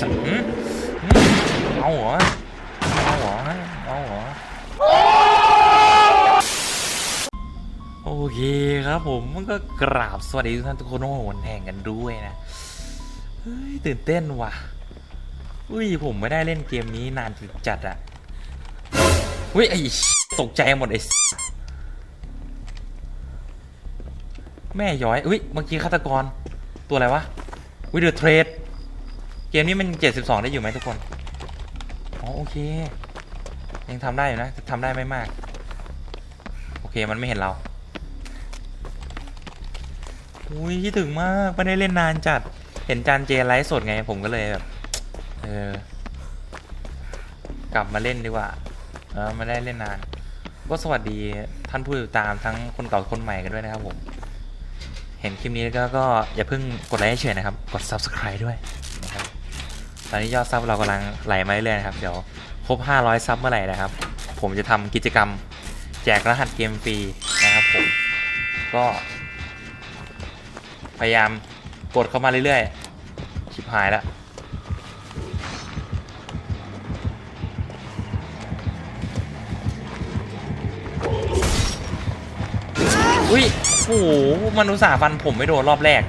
สัตว์เอาเหรอเอาเหรอเอาเหรอโอเคครับผมมันก็กราบสวัสดีทุกท่านทุกคนโอ้โหวันแห่งกันด้วยนะ เฮ้ย ตื่นเต้นว่ะ อุ้ย ผมไม่ได้เล่นเกมนี้นานจัดอะอุ้ยไอตกใจหมดไอแม่ย้อย อุ้ย เมื่อกี้ฆาตกร ตัวอะไรวะวิดีโอเทรด เกมนี้มัน72ได้อยู่ไหมทุกคน อ๋อโอเค ยังทำได้อยู่นะทำได้ไม่มาก โอเคมันไม่เห็นเรา อุ้ยคิดถึงมากไม่ได้เล่นนานจัด เห็นจานเจไลฟ์สดไงผมก็เลยแบบ เออ กลับมาเล่นดีกว่า เออไม่ได้เล่นนาน ก็สวัสดีท่านผู้ติดตามทั้งคนเก่าคนใหม่กันด้วยนะครับผม เห็นคลิปนี้แล้วก็อย่าเพิ่งกดไลค์เฉยนะครับ กด subscribe ด้วย ตอนนี้ยอดซับเรากำลังไหลมาเรื่อยๆนะครับเดี๋ยวครบ 500 ซับเมื่อไหร่นะครับ ผมจะทำกิจกรรมแจกรหัสเกมฟรีนะครับผม ก็ พยายามกดเข้ามาเรื่อยๆ ชิบหายแล้วอุ้ยโอ้โหมันอุตส่าห์ฟันผมไม่โดนรอบแรก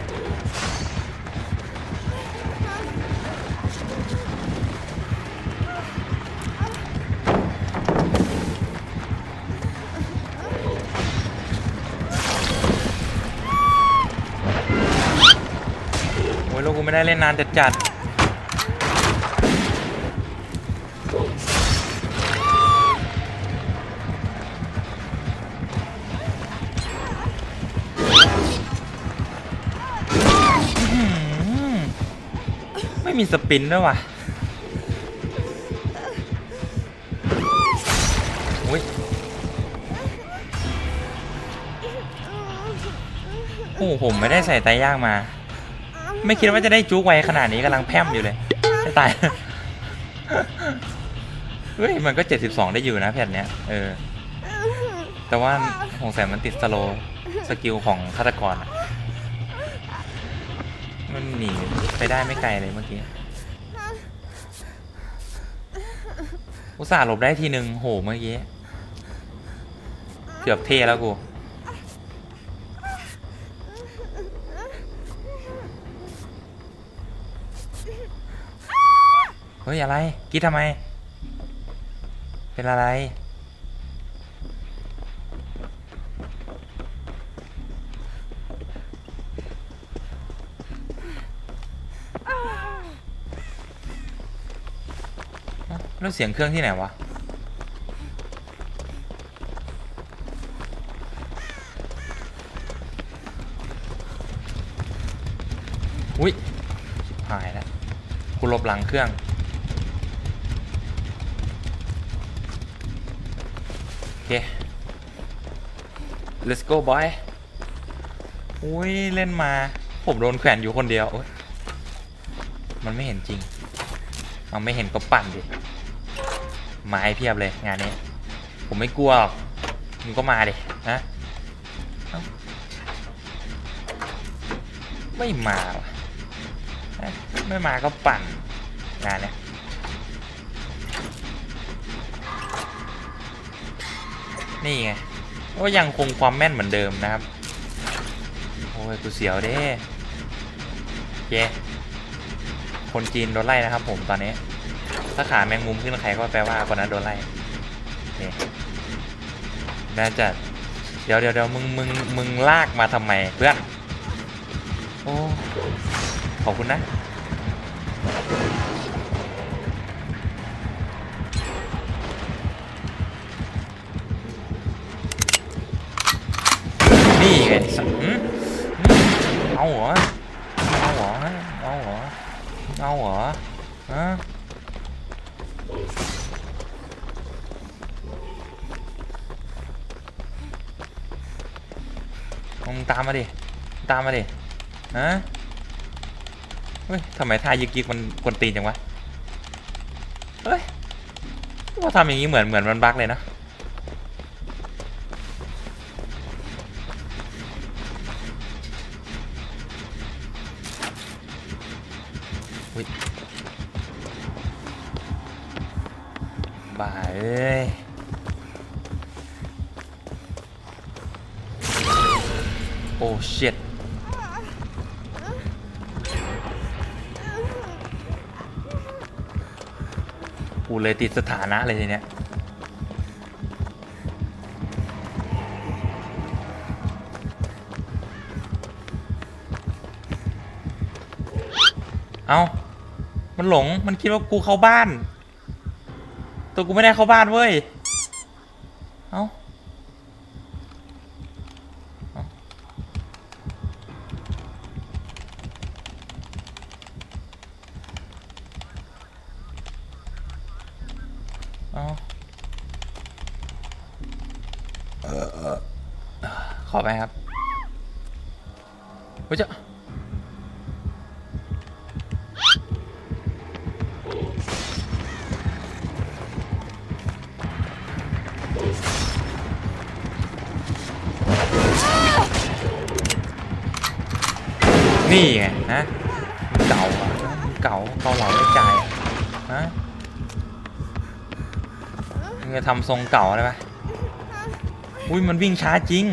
ได้เล่นนานจัดจัดไม่มีสปินด้วยว่ะอุ้ยโอ้โหผมไม่ได้ใส่ไตย่างมา ไม่คิดว่าจะได้จุกไวขนาดนี้กำลังแพร่มอยู่เลยตายเฮ้ยมันก็ 72 ได้อยู่นะแผ่นเนี้ยเออ แต่ว่าสงสัยมันติดสโลว์สกิลของฆาตกรมันหนีไปได้ไม่ไกลเลยเมื่อกี้ อุตส่าห์หลบได้ทีหนึ่งโหเมื่อกี้ เกือบเทแล้วกู ฮ้ยอะไรกรีดทำไม เป็นอะไร แล้วเสียงเครื่องที่ไหนวะ อุ้ยหายแล้วกูลบหลังเครื่อง โอ เค let's go boy อุ้ย เล่นมา ผมโดนแขวนอยู่คนเดียวยมันไม่เห็นจริง เอาไม่เห็นก็ปั่นดิมาให้เพียบเลยงานนี้ ผมไม่กลัวหรอกมึงก็มาดินะไม่มาไม่มาก็ปั่นงานเนี้ย นี่ไงก็ยังคงความแม่นเหมือนเดิมนะครับ โอ้ยกูเสียวเด้เย้คนจีนโดนไล่นะครับ ผมตอนนี้ ถ้าขาแมงมุมขึ้นใครก็แปลว่าคนนั้นโดนไล่นี่น่าจะเดี๋ยวเดี๋ยวเดี๋ยวมึงมึงมึงลากมาทำไมเพื่อน โอ้ขอบคุณนะ นี่สัตว์หืมหืมเอาเหรอเอาเหรอเอาเหรอเอาเหรอฮะมึงตามมาดิ ตามมาดิ ฮะ เฮ้ย ทำไมท่ายึกยิกมันกวนตีนจังวะ เฮ้ยว่าทำอย่างนี้เหมือนเหมือนมันบั๊กเลยนะ บ้าเอ้ยโอ้เชิดกูเลยติดสถานะเลยทีเนี้ยเอามันหลง มันคิดว่ากูเข้าบ้าน ตัวกูไม่ได้เข้าบ้านเว้ย นี่ไงนะเก่าเก่าเกาเหลาไม่จ่ายอะฮะมึงจะทำทรงเก่าได้ปะอุ้ยมันวิ่งช้าจริง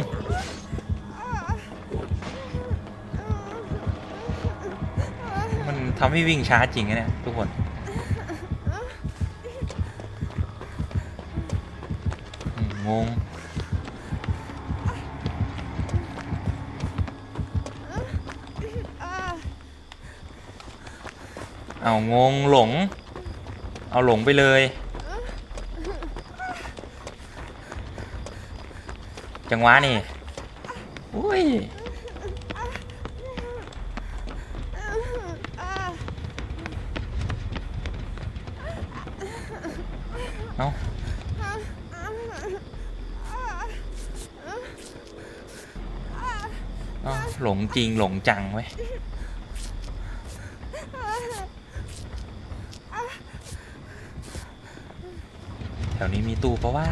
มันทำให้วิ่งช้าจริงนะเนี่ยทุกคน เอางงหลง เอาหลงไปเลย จังหวะนี่อุ้ยเอาเอาหลงจริงหลงจังเว้ย แถ วนี้มีตู้ปะว่า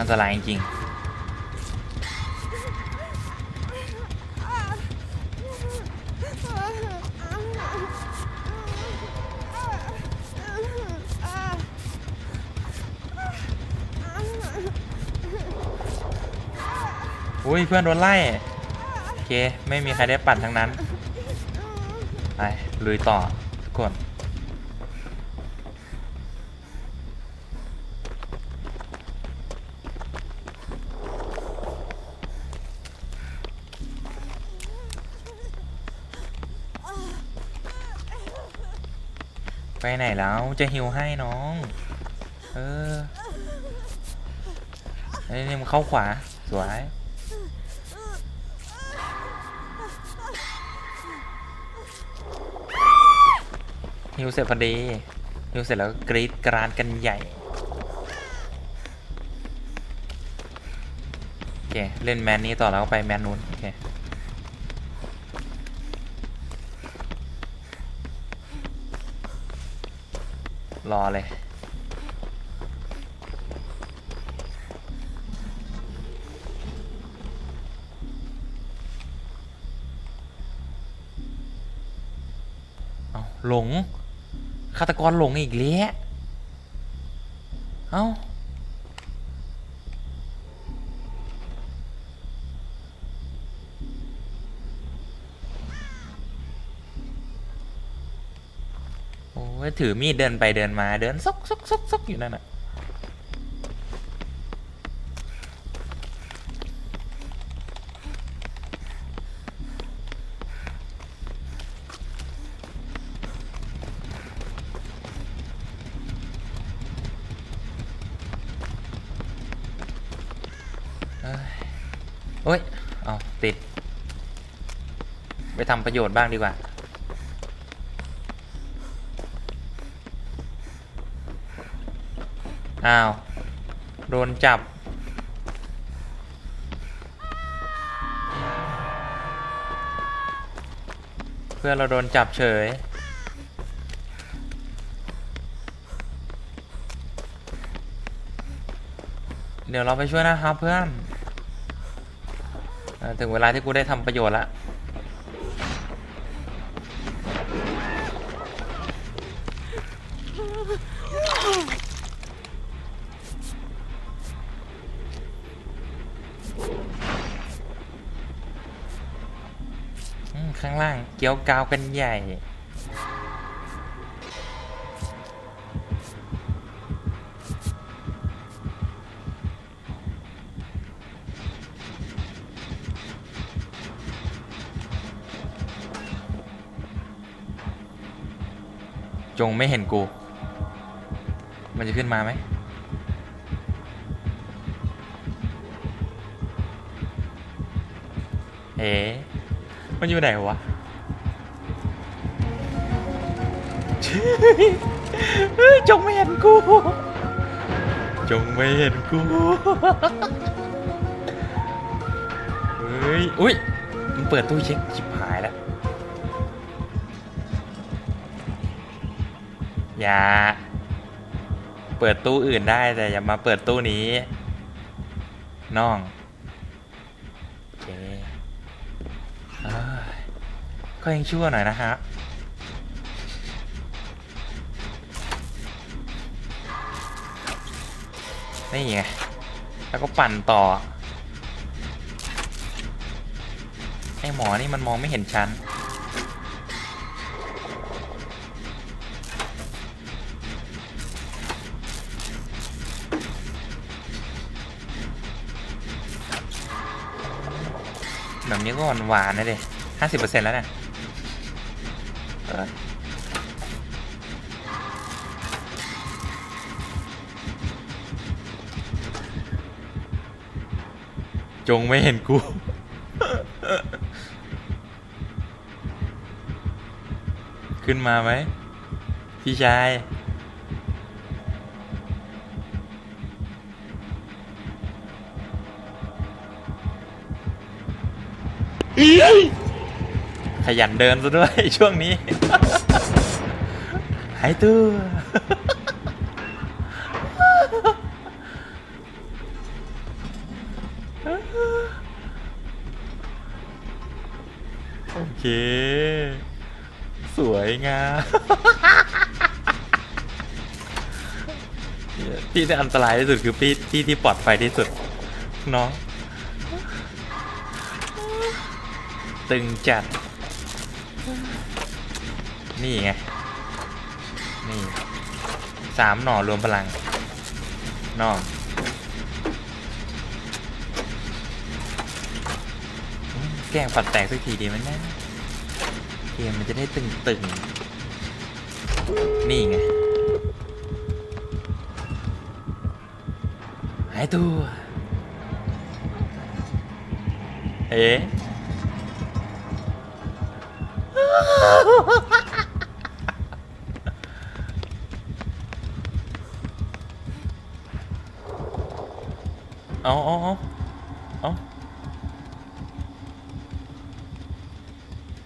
อันตรายจริงๆ อุ้ยเพื่อนโดนไล่โอเคไม่มีใครได้ปั่นทั้งนั้นไปลุยต่อทุกคนไปไหนแล้วจะฮิวให้น้อง เออไอ้ยนี่มันเข้าขวา สวย ฮิวเสร็จพอดีฮิวเสร็จแล้วกรีดกรานกันใหญ่โอเคเล่นแมนนี้ต่อแล้วไปแมนนู้นโอเครอเลยเอาหลง ฆาตกรหลงอีกแล้วเอาโอ้ยถือมีดเดินไปเดินมาเดินซกซกซกซกอยู่นั่นน่ะ ทำประโยชน์บ้างดีกว่า อ้าว โดนจับ เพื่อนเราโดนจับเฉยเดี๋ยวเราไปช่วยนะครับเพื่อน ถึงเวลาที่กูได้ทำประโยชน์ละ เกี่ยวกาวกันใหญ่ จงไม่เห็นกู มันจะขึ้นมาไหมเอ๊มันอยู่ไหนวะ จงไม่เห็นกู จงไม่เห็นกูเฮ้ยอุ้ยมันเปิดตู้เช็คชิบหายแล้วอย่าเปิดตู้อื่นได้แต่อย่ามาเปิดตู้นี้น้องโอเคเอ้ยก็ยังชั่วหน่อยนะฮะ นี่ไง แล้วก็ปั่นต่อ ไอหมอนี่มันมองไม่เห็นชั้น แบบนี้ก็หวานหวานๆนะเด็ห้าสิบเปอร์เซ็นต์แล้วเนี่ย จงไม่เห็นกู ขึ้นมาไหม พี่ชาย ขยันเดินซะด้วยช่วงนี้ หายตัว ที่ที่อันตรายที่สุดคือพี่ที่ที่ปลอดภัยที่สุดเน้องตึงจัด นี่ไง นี่สามหน่อรวมพลังนอกอืมแกล้งปัดแตกสักทีดีไหมนะเกมมันจะได้ตึงตึงๆนี่ไงายตัว เอ๊ะเอาเอาเอาเอา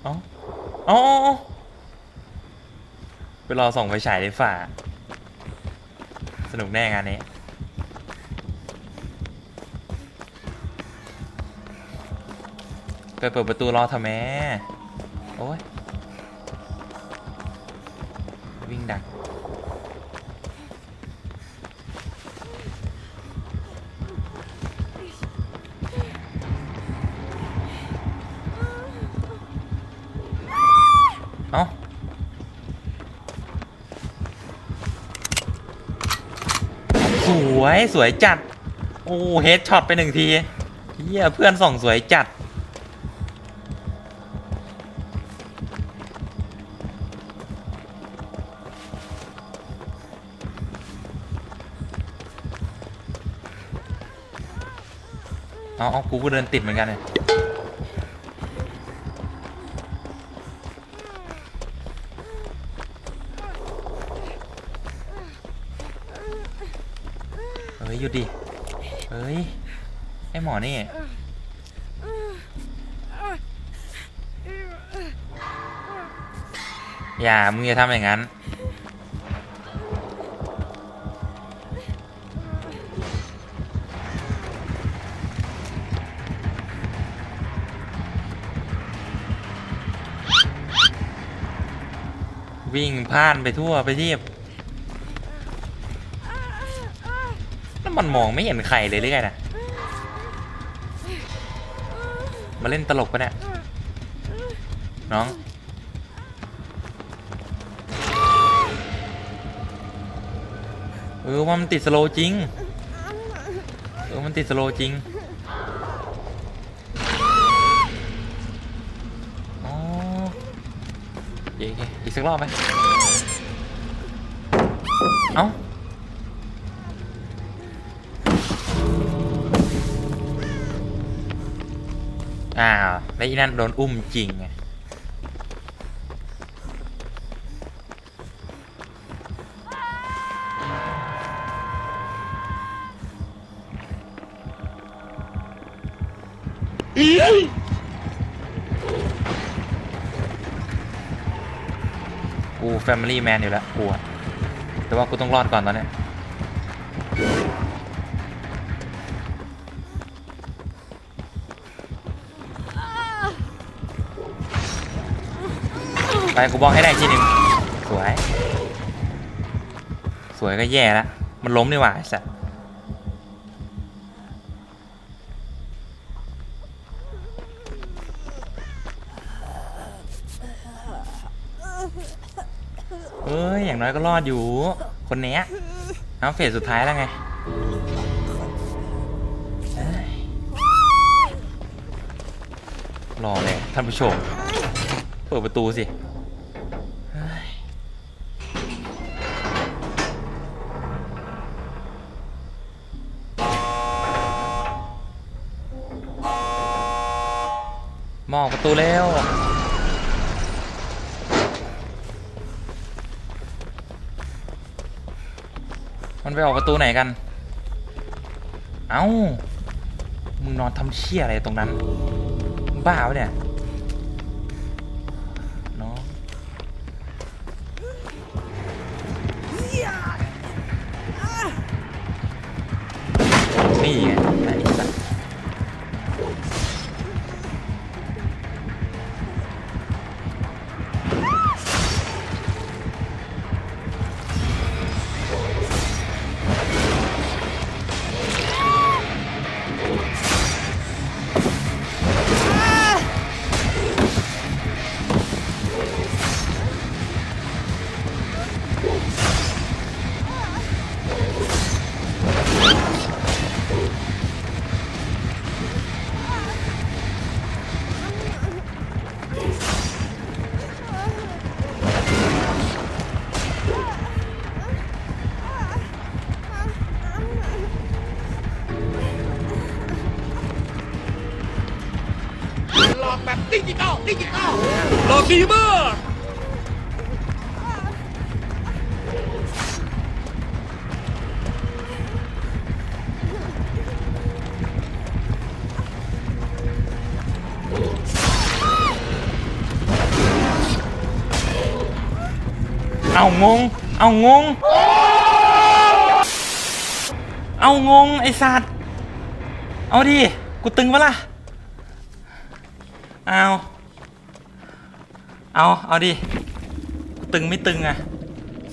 เอาเอาเอาไปรอส่องไฟฉายในฝ่า สนุกแน่งานนี้ ไปเปิดประตูรอทำไมโอ้ย วิ่งดัก เอ้าสวย สวยจัด โอ้ เฮดช็อตไปหนึ่งทีเฮียเพื่อนส่องสวยจัด เอาเอากูก็เดินติดเหมือนกันเลยเฮ้ยหยุดดิเฮ้ย ไอหมอนี่ อย่า มึงอย่าทำอย่างนั้น วิ่งพ่านไปทั่วไปเทียบแล้วมันมองไม่เห็นใครเลยหรือไงนะมาเล่นตลกปะเนี่ยน้อง เออว่ามันติดสโลจริง เออมันติดสโลจริง สักรอบไหมเอ้าอ้าวแล้วอีนั่นโดนอุ้มจริงไงกู แฟมิลี่แมนอยู่แล้วกูอะแต่ว่ากูต้องรอดก่อนตอนเนี้ยไปกูบอกให้ได้ทีหนึ่งสวย สวยก็แย่แล้วมันล้มดีกว่าไอ้สัส อ้ย อย่างน้อยก็รอดอยู่ คนเนี้ยเอาเฟสสุดท้ายแล้วไงรอเลยท่านผู้ชม เปิดประตูสิมองประตูเร็ว มันไปออกประตูไหนกัน เอ้า มึงนอนทำเชี่ยอะไรตรงนั้นมึงบ้าปะเนี่ย ลองดีบั๊กเอางง เอางง เอางง ไอสัตว์ เอาดิ กูตึงปะล่ะ เอา เอาเอาดิ ตึงไม่ตึงอะ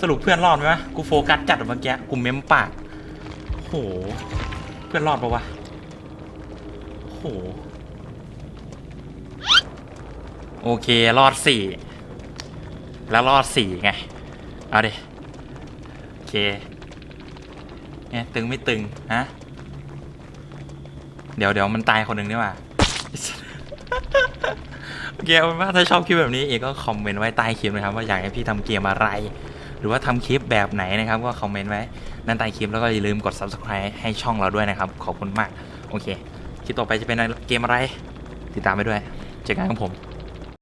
สรุปเพื่อนรอดไหมวะกูโฟกัสจัดเมื่อกี้กูเม้มปากโห เพื่อนรอดปะวะโห โอเค รอดสี่ แล้วรอดสี่ไง เอาดิ โอเคเนี่ยตึงไม่ตึง ฮะ เดี๋ยวเดี๋ยวมันตายคนหนึ่งดีกว่า เกมมากถ้าชอบคลิปแบบนี้เอกก็คอมเมนต์ไว้ใต้คลิปนะครับว่าอยากให้พี่ทำเกมอะไร หรือว่าทำคลิปแบบไหนนะครับก็คอมเมนต์ไว้ด้านใต้คลิปแล้วก็อย่าลืมกด subscribe ให้ช่องเราด้วยนะครับ ขอบคุณมาก โอเค คลิปต่อไปจะเป็นเกมอะไร ติดตามไปด้วย เจอกันครับผม